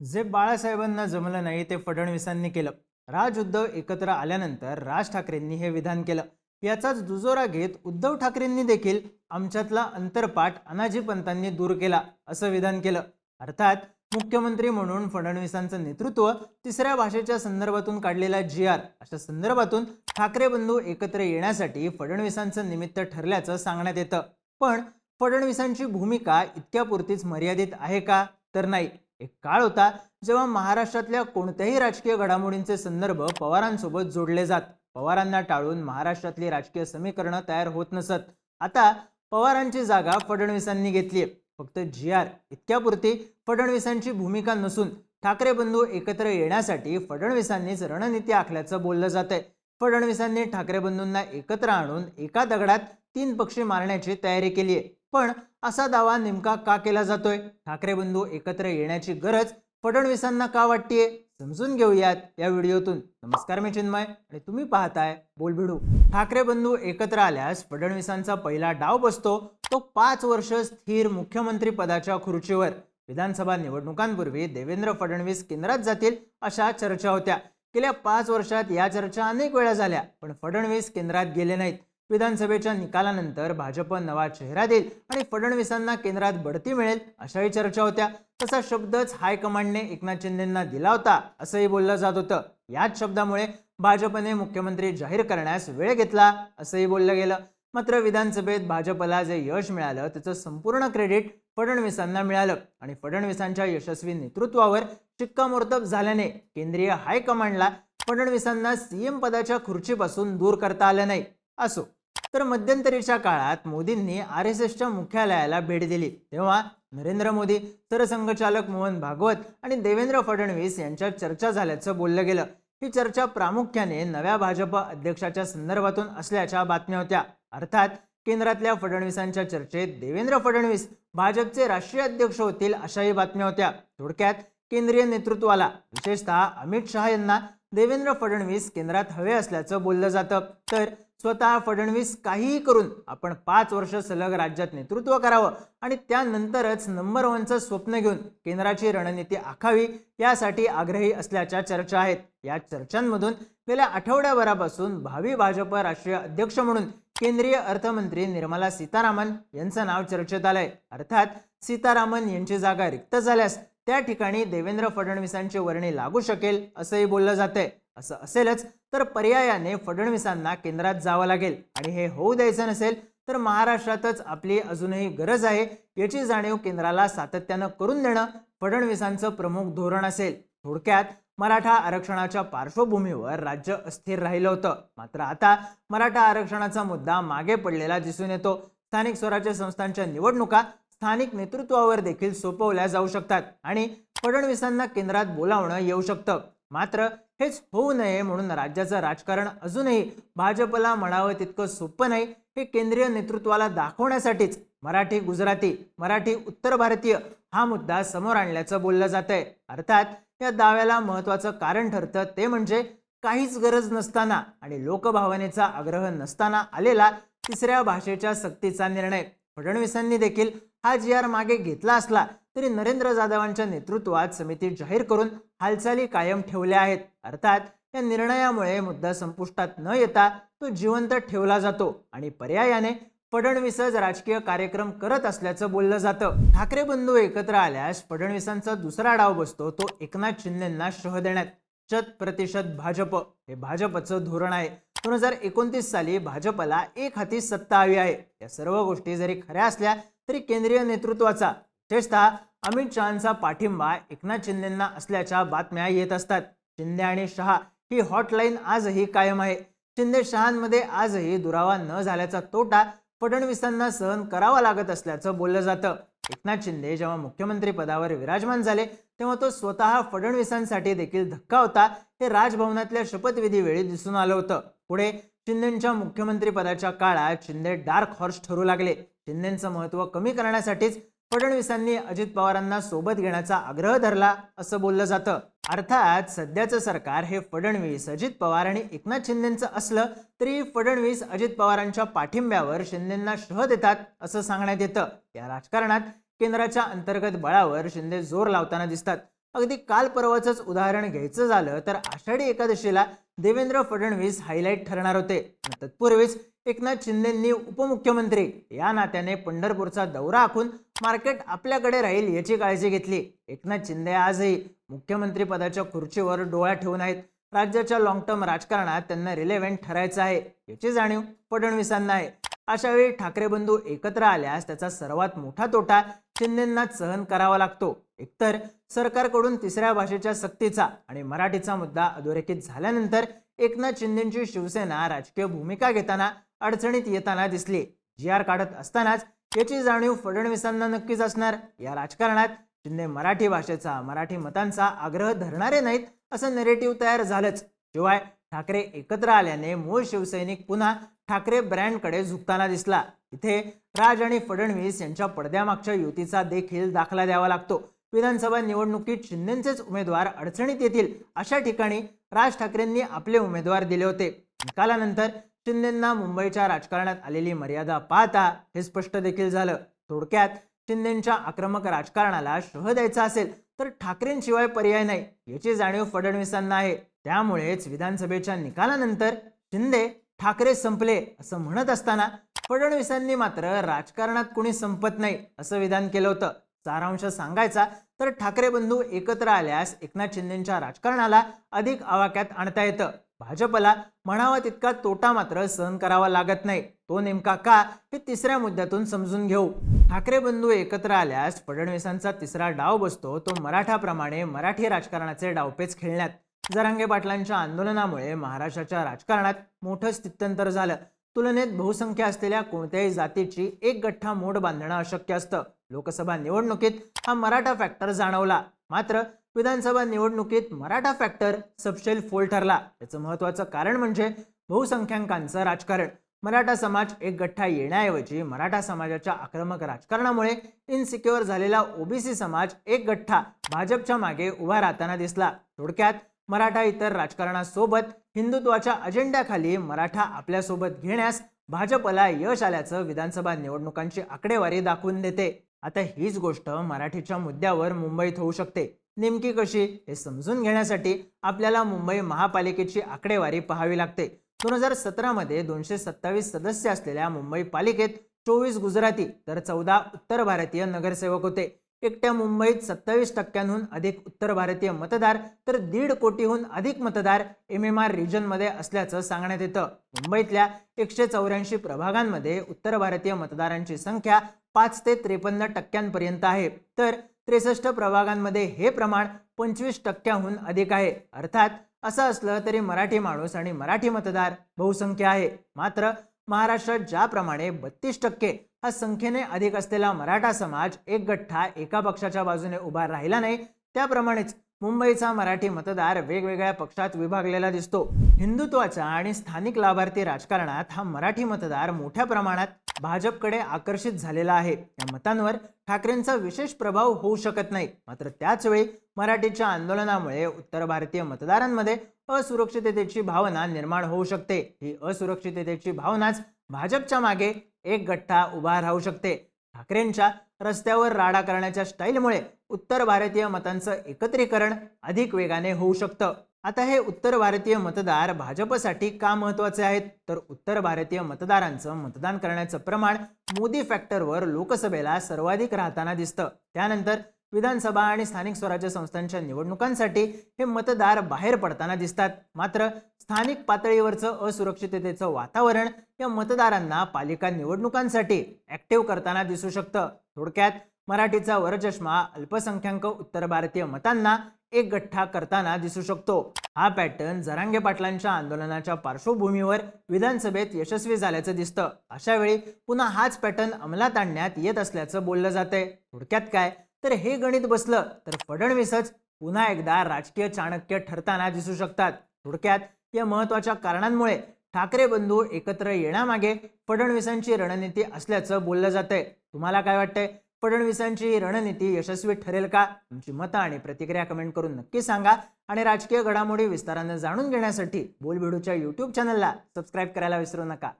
जे बाळासाहेबांना जमलं नाही ते फडणवीसांनी केलं. राज उद्धव एकत्र आल्यानंतर राज ठाकरेंनी हे विधान केलं. याचाच दुजोरा घेत उद्धव ठाकरेंनी देखील आमच्यातला अंतरपाठ अनाजी पंतांनी दूर केला असं विधान केलं. अर्थात मुख्यमंत्री म्हणून फडणवीसांचं नेतृत्व तिसऱ्या भाषेच्या संदर्भातून काढलेला जी आर अशा संदर्भातून ठाकरे बंधू एकत्र येण्यासाठी फडणवीसांचं निमित्त ठरल्याचं सांगण्यात येतं. पण फडणवीसांची भूमिका इतक्यापुरतीच मर्यादित आहे का? तर नाही. एक काळ होता जेव्हा महाराष्ट्रातल्या कोणत्याही राजकीय घडामोडींचे संदर्भ पवारांसोबत जोडले जात. पवारांना टाळून महाराष्ट्रातली राजकीय समीकरणं तयार होत नसत. आता पवारांची जागा फडणवीसांनी घेतली फक्त जी आर इतक्यापुरती फडणवीसांची भूमिका नसून ठाकरे बंधू एकत्र येण्यासाठी फडणवीसांनीच रणनीती आखल्याचं बोललं जात आहे. फडणवीसांनी ठाकरे बंधूंना एकत्र आणून एका दगडात तीन पक्षी मारण्याची तयारी केली आहे. पण असा दावा नेमका का केला जातोय? ठाकरे बंधू एकत्र येण्याची गरज फडणवीसांना का वाटतेय? समजून घेऊयात या व्हिडिओतून. नमस्कार मी चिन्मय आणि तुम्ही पाहताय बोलभिडू ठाकरे बंधू एकत्र आल्यास फडणवीसांचा पहिला डाव बसतो. तो पाच वर्ष स्थिर मुख्यमंत्री पदाच्या खुर्चीवर. विधानसभा निवडणुकांपूर्वी देवेंद्र फडणवीस केंद्रात जातील अशा चर्चा होत्या. गेल्या पाच वर्षात या चर्चा अनेक वेळा झाल्या पण फडणवीस केंद्रात गेले नाहीत. विधानसभेच्या निकालानंतर भाजप नवा चेहरा देईल आणि फडणवीसांना केंद्रात बढती मिळेल अशाही चर्चा होत्या. तसा शब्दच हायकमांडने एकनाथ शिंदेंना दिला होता असंही बोललं जात होतं. याच शब्दामुळे भाजपने मुख्यमंत्री जाहीर करण्यास वेळ घेतला असंही बोललं गेलं. मात्र विधानसभेत भाजपला जे यश मिळालं त्याचं संपूर्ण क्रेडिट फडणवीसांना मिळालं आणि फडणवीसांच्या यशस्वी नेतृत्वावर शिक्कामोर्तब झाल्याने केंद्रीय हायकमांडला फडणवीसांना सीएम पदाच्या खुर्चीपासून दूर करता आलं नाही असो. तर मध्यंतरीच्या काळात मोदींनी आर एस एसच्या मुख्यालयाला भेट दिली. तेव्हा नरेंद्र मोदी सरसंघचालक मोहन भागवत आणि देवेंद्र फडणवीस यांच्यात चर्चा झाल्याचं बोललं गेलं. ही चर्चा प्रामुख्याने नव्या भाजप अध्यक्षाच्या संदर्भातून असल्याच्या बातम्या होत्या. अर्थात केंद्रातल्या फडणवीसांच्या चर्चेत देवेंद्र फडणवीस भाजपचे राष्ट्रीय अध्यक्ष होतील अशाही बातम्या होत्या. थोडक्यात केंद्रीय नेतृत्वाला विशेषतः अमित शहा यांना देवेंद्र फडणवीस केंद्रात हवे असल्याचं बोललं जातं. तर स्वतः फडणवीस काहीही करून आपण पाच वर्ष सलग राज्यात नेतृत्व करावं आणि त्यानंतरच नंबर वनचं स्वप्न घेऊन केंद्राची रणनीती आखावी यासाठी आग्रही असल्याच्या चर्चा आहेत. या चर्चांमधून गेल्या आठवड्याभरापासून भावी भाजप राष्ट्रीय अध्यक्ष म्हणून केंद्रीय अर्थमंत्री निर्मला सीतारामन यांचं नाव चर्चेत आलंय. अर्थात सीतारामन यांची जागा रिक्त झाल्यास त्या ठिकाणी देवेंद्र फडणवीसांची वर्णी लागू शकेल असंही बोललं जातंय. असं असेलच तर पर्यायाने फडणवीसांना केंद्रात जावं लागेल. आणि हे होऊ द्यायचं नसेल तर महाराष्ट्रातच आपली अजूनही गरज आहे याची जाणीव केंद्राला सातत्यानं करून देणं फडणवीसांचं प्रमुख धोरण असेल. थोडक्यात मराठा आरक्षणाच्या पार्श्वभूमीवर राज्य अस्थिर राहिलं होतं. मात्र आता मराठा आरक्षणाचा मुद्दा मागे पडलेला दिसून येतो. स्थानिक स्वराज्य संस्थांच्या निवडणुका स्थानिक नेतृत्वावर देखील सोपवल्या जाऊ शकतात आणि फडणवीसांना केंद्रात बोलावणं येऊ शकतं. मात्र हेच होऊ नये म्हणून राज्याचं राजकारण अजूनही भाजपला म्हणावं तितकं सोपं नाही. हे केंद्रीय नेतृत्वाला दाखवण्यासाठीच मराठी गुजराती मराठी उत्तर भारतीय हा मुद्दा समोर आणल्याचं बोललं जात आहे अर्थात या दाव्याला महत्वाचं कारण ठरतं ते म्हणजे काहीच गरज नसताना आणि लोकभावनेचा आग्रह नसताना आलेला तिसऱ्या भाषेच्या सक्तीचा निर्णय. फडणवीसांनी देखील हा जी आर मागे घेतला असला तरी नरेंद्र जाधवांच्या नेतृत्वात समिती जाहीर करून हालचाली कायम ठेवल्या आहेत. अर्थात या निर्णयामुळे मुद्दा संपुष्टात न येता तो जिवंत ठेवला जातो आणि पर्यायाने फडणवीसच राजकीय कार्यक्रम करत असल्याचं बोललं जातं. ठाकरे बंधू एकत्र आल्यास फडणवीसांचा दुसरा डाव बसतो तो एकनाथ शिंदेंना शह देण्यात. शत प्रतिशत भाजप हे भाजपचं धोरण आहे. दोन हजार एकोणतीस साली भाजपला एक हाती सत्ता हवी आहे. या सर्व गोष्टी जरी खऱ्या असल्या तरी केंद्रीय नेतृत्वाचा विशेषतः अमित शहांचा पाठिंबा एकनाथ शिंदेंना असल्याच्या बातम्या येत असतात. शिंदे आणि शहा ही हॉटलाईन आजही कायम आहे. शिंदे शहांमध्ये आजही दुरावा न झाल्याचा तोटा फडणवीसांना सहन करावा लागत असल्याचं बोललं जातं. एकनाथ शिंदे जेव्हा मुख्यमंत्री पदावर विराजमान झाले तेव्हा तो स्वतः फडणवीसांसाठी देखील धक्का होता हे राजभवनातल्या शपथविधी वेळी दिसून आलं होतं. पुढे शिंदेच्या मुख्यमंत्री पदाच्या काळात शिंदे डार्क हॉर्स ठरू लागले. शिंदेचं महत्त्व कमी करण्यासाठीच फडणवीसांनी अजित पवारांना सोबत घेण्याचा आग्रह धरला असं बोललं जातं. अर्थात सध्याचं सरकार हे फडणवीस अजित पवार आणि एकनाथ शिंदेचं असलं तरी फडणवीस अजित पवारांच्या पाठिंब्यावर शिंदेंना शह देतात असं सांगण्यात येतं. या राजकारणात केंद्राच्या अंतर्गत बळावर शिंदे जोर लावताना दिसतात. अगदी काल परवाचंच उदाहरण घ्यायचं झालं तर आषाढी एकादशीला देवेंद्र फडणवीस हायलाईट ठरणार होते. तत्पूर्वीच एकनाथ शिंदेंनी उपमुख्यमंत्री या नात्याने पंढरपूरचा दौरा आखून मार्केट आपल्याकडे राहील याची काळजी घेतली. एकनाथ शिंदे आजही मुख्यमंत्री पदाच्या खुर्चीवर डोळा ठेवून आहेत. राज्याच्या लॉंग टर्म राजकारणात त्यांना रिलेव्हेंट ठरायचं आहे. याची जाणीव फडणवीसांना आहे. अशावेळी ठाकरे बंधू एकत्र आल्यास त्याचा सर्वात मोठा तोटा शिंदेंना सहन करावा लागतो. एकतर सरकारकडून तिसऱ्या भाषेच्या सक्तीचा आणि मराठीचा मुद्दा अधोरेखित झाल्यानंतर एकनाथ शिंदेची शिवसेना राजकीय भूमिका घेताना अडचणीत येताना दिसली. जी आर काढत असतानाच याची जाणीव फडणवीसांना नक्कीच असणार. या राजकारणात शिंदे मराठी भाषेचा मराठी मतांचा आग्रह धरणारे नाहीत असं नेरेटिव्ह तयार झालंच. शिवाय ठाकरे एकत्र आल्याने मूळ शिवसैनिक पुन्हा ठाकरे ब्रँडकडे झुकताना दिसला. इथे राज आणि फडणवीस यांच्या पडद्यामागच्या युतीचा देखील दाखला द्यावा लागतो. विधानसभा निवडणुकीत शिंदेचेच उमेदवार अडचणीत येतील अशा ठिकाणी राज ठाकरेंनी आपले उमेदवार दिले होते. निकालानंतर शिंदेंना मुंबईच्या राजकारणात आलेली मर्यादा पाहता हे स्पष्ट देखील झालं. थोडक्यात शिंदेच्या आक्रमक राजकारणाला शह द्यायचा असेल तर ठाकरेंशिवाय पर्याय नाही याची जाणीव फडणवीसांना आहे. त्यामुळेच विधानसभेच्या निकालानंतर शिंदे ठाकरे संपले असं म्हणत असताना फडणवीसांनी मात्र राजकारणात कुणी संपत नाही असं विधान केलं होतं. सारांश सांगायचा तर ठाकरे बंधू एकत्र आल्यास एकनाथ शिंदेच्या राजकारणाला अधिक आवाक्यात आणता येतं. भाजपला म्हणावा तितका तोटा मात्र सहन करावा लागत नाही. तो नेमका का हे तिसऱ्या मुद्द्यातून समजून घेऊ. ठाकरे बंधू एकत्र आल्यास फडणवीसांचा तिसरा डाव बसतो तो मराठाप्रमाणे मराठी राजकारणाचे डावपेच खेळण्यात. जरांगे पाटलांच्या आंदोलनामुळे महाराष्ट्राच्या राजकारणात मोठं स्थित्यंतर झालं. तुलनेत बहुसंख्य असलेल्या कोणत्याही जातीची एक गठ्ठा मोड बांधणं अशक्य असतं. लोकसभा निवडणुकीत हा मराठा फॅक्टर जाणवला. मात्र विधानसभा निवडणुकीत मराठा फॅक्टर सबशेल फोल ठरला. याचं महत्वाचं कारण म्हणजे बहुसंख्याकांचं राजकारण. मराठा समाज एक गठ्ठा येण्याऐवजी मराठा समाजाच्या आक्रमक राजकारणामुळे इनसिक्युअर झालेला ओबीसी समाज एक गठ्ठा भाजपच्या मागे उभा राहताना दिसला. थोडक्यात मराठा इतर राजकारणासोबत हिंदुत्वाच्या अजेंड्याखाली मराठा आपल्यासोबत घेण्यास भाजपला यश आल्याचं विधानसभा निवडणुकांची आकडेवारी दाखवून देते. आता हीच गोष्ट मराठीच्या मुद्द्यावर मुंबईत होऊ शकते. नेमकी कशी हे समजून घेण्यासाठी आपल्याला मुंबई महापालिकेची आकडेवारी पाहावी लागते. दोन हजार सतरामध्ये दोनशे सत्तावीस सदस्य असलेल्या मुंबई पालिकेत चोवीस गुजराती तर चौदा उत्तर भारतीय नगरसेवक होते. एकट्या मुंबईत सत्तावीस टक्क्यांहून अधिक उत्तर भारतीय मतदार तर दीड कोटीहून अधिक मतदार एम एम आर रिजनमध्ये असल्याचं सांगण्यात येतं. मुंबईतल्या एकशे चौऱ्याऐंशी प्रभागांमध्ये उत्तर भारतीय मतदारांची संख्या पाच ते त्रेपन्न टक्क्यांपर्यंत आहे. तर त्रेसष्ट प्रभागांमध्ये हे प्रमाण पंचवीस टक्क्याहून अधिक आहे. अर्थात असं असलं तरी मराठी माणूस आणि मराठी मतदार बहुसंख्य आहे. मात्र महाराष्ट्रात ज्याप्रमाणे बत्तीस टक्के हा संख्येने अधिक असलेला मराठा समाज एक गठ्ठा एका पक्षाच्या बाजूने उभा राहिला नाही त्याप्रमाणेच मुंबईचा मराठी मतदार वेगवेगळ्या पक्षात विभागलेला दिसतो. हिंदुत्वाच्या आणि स्थानिक लाभार्थी राजकारणात हा मराठी मतदार मोठ्या प्रमाणात भाजपकडे आकर्षित झालेला आहे. या मतांवर ठाकरेंचा विशेष प्रभाव होऊ शकत नाही. मात्र त्याचवेळी मराठीच्या आंदोलनामुळे उत्तर भारतीय मतदारांमध्ये असुरक्षिततेची भावना निर्माण होऊ शकते. ही असुरक्षिततेची भावनाच भाजपच्या मागे एक गठ्ठा उभा राहू शकते. ठाकरेंच्या रस्त्यावर राडा करण्याच्या स्टाईलमुळे उत्तर भारतीय मतांचं एकत्रीकरण अधिक वेगाने होऊ शकतं. आता हे उत्तर भारतीय मतदार भाजपसाठी का महत्त्वाचे आहेत? तर उत्तर भारतीय मतदारांचं मतदान करण्याचं प्रमाण मोदी फॅक्टरवर लोकसभेला सर्वाधिक राहताना दिसतं. त्यानंतर विधानसभा आणि स्थानिक स्वराज्य संस्थांच्या निवडणुकांसाठी हे मतदार बाहेर पडताना दिसतात. मात्र स्थानिक पातळीवरचं असुरक्षिततेचं वातावरण या मतदारांना पालिका निवडणुकांसाठी ऍक्टिव्ह करताना दिसू शकतं. थोडक्यात मराठीचा वरचष्मा अल्पसंख्याक उत्तर भारतीय मतांना एक गठ्ठा करताना दिसू शकतो. हा पॅटर्न जरांगे पाटलांच्या आंदोलनाच्या पार्श्वभूमीवर विधानसभेत यशस्वी झाल्याचं दिसतं. अशा वेळी पुन्हा हाच पॅटर्न अंमलात आणण्यात येत असल्याचं बोललं जातंय. थोडक्यात काय? तर हे गणित बसलं तर फडणवीसच पुन्हा एकदा राजकीय चाणक्य ठरताना दिसू शकतात. थोडक्यात या महत्त्वाच्या कारणांमुळे ठाकरे बंधू एकत्र येण्यामागे फडणवीसांची रणनीती असल्याचं बोललं जातंय. तुम्हाला काय वाटतंय? फडणवीसांची ही रणनीती यशस्वी ठरेल का? तुमची मतं आणि प्रतिक्रिया कमेंट करून नक्की सांगा. आणि राजकीय घडामोडी विस्तारानं जाणून घेण्यासाठी बोलबिडूच्या यूट्यूब चॅनलला सबस्क्राईब करायला विसरू नका.